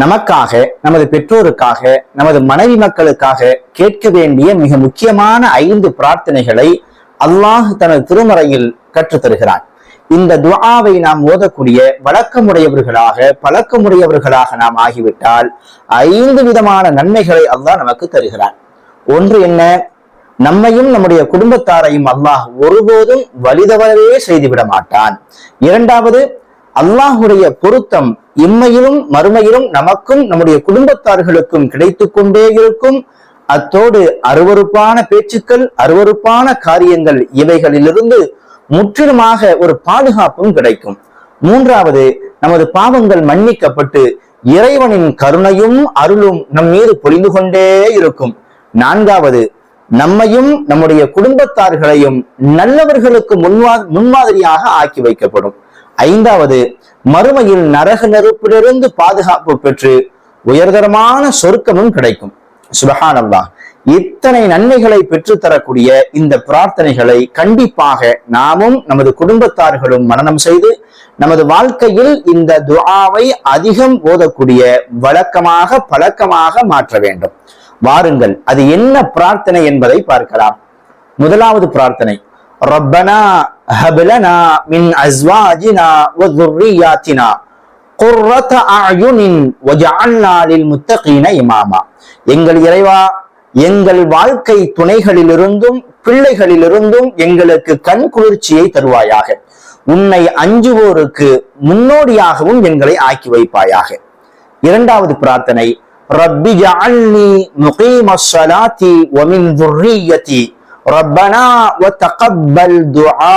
நமக்காக நமது பெற்றோருக்காக நமது மனைவி மக்களுக்காக கேட்க வேண்டிய மிக முக்கியமான ஐந்து பிரார்த்தனைகளை அல்லாஹ் தனது திருமறையில் கற்றுத் தருகிறான். இந்த துவாவை நாம் ஓதக்கூடிய வழக்கமுடையவர்களாக பழக்கமுடையவர்களாக நாம் ஆகிவிட்டால் ஐந்து விதமான நன்மைகளை அல்லாஹ் நமக்கு தருகிறான். ஒன்று என்ன? நம்மையும் நம்முடைய குடும்பத்தாரையும் அல்லாஹ் ஒருபோதும் வலிதவரவே செய்துவிட மாட்டான். இரண்டாவது அல்லாஹுடைய பொருத்தம் இம்மையிலும் மறுமையிலும் நமக்கும் நம்முடைய குடும்பத்தார்களுக்கும் கிடைத்து கொண்டே இருக்கும். அத்தோடு அருவருப்பான பேச்சுக்கள் அருவருப்பான காரியங்கள் இவைகளிலிருந்து முற்றிலுமாக ஒரு பாதுகாப்பும் கிடைக்கும். மூன்றாவது நமது பாவங்கள் மன்னிக்கப்பட்டு இறைவனின் கருணையும் அருளும் நம் மீது பொழிந்து கொண்டே இருக்கும். நான்காவது நம்மையும் நம்முடைய குடும்பத்தார்களையும் நல்லவர்களுக்கு முன்வா முன்மாதிரியாக ஆக்கி வைக்கப்படும். ஐந்தாவது மறுமையில் நரக நெருப்பிலிருந்து பாதுகாப்பு பெற்று உயர்தரமான சொர்க்கமும் கிடைக்கும். சுபஹானல்லா இத்தனை நன்மைகளை பெற்றுத்தரக்கூடிய இந்த பிரார்த்தனைகளை கண்டிப்பாக நாமும் நமது குடும்பத்தார்களும் மனநம் செய்து நமது வாழ்க்கையில் இந்த துஆவை அதிகம் ஓதக்கூடிய வழக்கமாக பழக்கமாக மாற்ற வேண்டும். வாருங்கள் அது என்ன பிரார்த்தனை என்பதை பார்க்கலாம். முதலாவது பிரார்த்தனை. ரப்பனா ஹப்லனா மின் அஸ்வாஜினா வதுர்ரியாத்தினா குர்ரத அயுனின் வஜஅல்னா லில் முத்தகீன இமாமா எங்கள் இறைவா எங்கள் வாழ்க்கை துணைகளிலிருந்தும் பிள்ளைகளிலிருந்தும் எங்களுக்கு கண் குளிர்ச்சியை தருவாயாக உன்னை அஞ்சுவோருக்கு முன்னோடியாகவும் எங்களை ஆக்கி வைப்பாயாக இரண்டாவது பிரார்த்தனை ரப்பி ஜஅல்னி முகீமஸ் ஸலாத்தி வ மின் ذُرِّيَّتِي ரப்பனா தகப்பல் துஆ.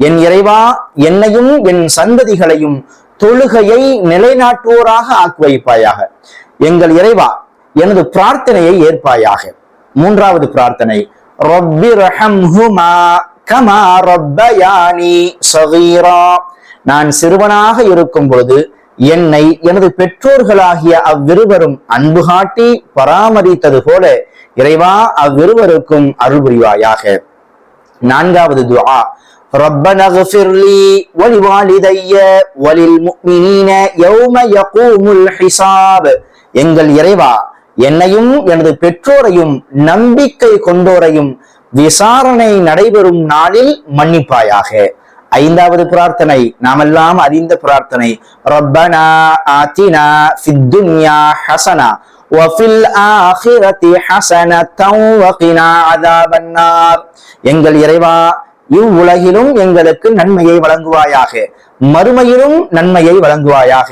என் இறைவா என்னையும் என் சந்ததிகளையும் தொழுகையை நிலைநாட்டுவோராக ஆக்கி வைப்பாயாக எங்கள் இறைவா எனது பிரார்த்தனையை ஏற்பாயாக. மூன்றாவது பிரார்த்தனை ரப்பி ரஹம்ஹுமா கமா ரப்பயானி சகீரா. நான் சிறுவனாக இருக்கும் பொழுது என்னை எனது பெற்றோர்களாகிய அவ்விருவரும் அன்பு காட்டி பராமரித்தது போல இறைவா அவ்விருவருக்கும் அருள் புரிவாயாக நான்காவது துஆ ربنا اغفر لي ولوالدي وللمؤمنين يوم يقوم الحساب எங்கள் இறைவா என்னையும் எனது பெற்றோரையும் நம்பிக்கை கொண்டோரையும் விசாரணை நடைபெறும் நாளில் மன்னிப்பாயாக ஐந்தாவது பிரார்த்தனை நாமெல்லாம் அறிந்த பிரார்த்தனை ரப்பனா ஆத்தினா ஃபித் துன்யா ஹசனா வஃபில் ஆஹிரதி ஹசனத்தம் வகினா அதாபன் எங்கள் இறைவா இவ்வுலகிலும் எங்களுக்கு நன்மையை வழங்குவாயாக. மறுமையிலும் நன்மையை வழங்குவாயாக.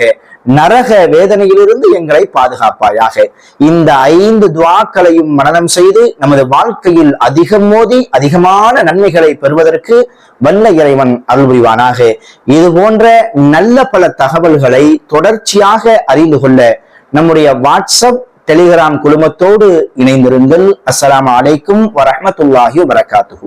நரக வேதனையிலிருந்து எங்களை பாதுகாப்பாயாக. இந்த ஐந்து துவாக்களையும் மனனம் செய்து நமது வாழ்க்கையில் அதிகம் மோதி அதிகமான நன்மைகளை பெறுவதற்கு வல்ல இறைவன் அருள் புரிவானாக இது போன்ற நல்ல பல தகவல்களை தொடர்ச்சியாக அறிந்து கொள்ள நம்முடைய வாட்ஸ்அப் டெலிகிராம் குழுமத்தோடு இணைந்திருங்கள். அஸ்லாம் அலைக்கும் வரமத்துல்லாஹி வபரகாத்துஹு.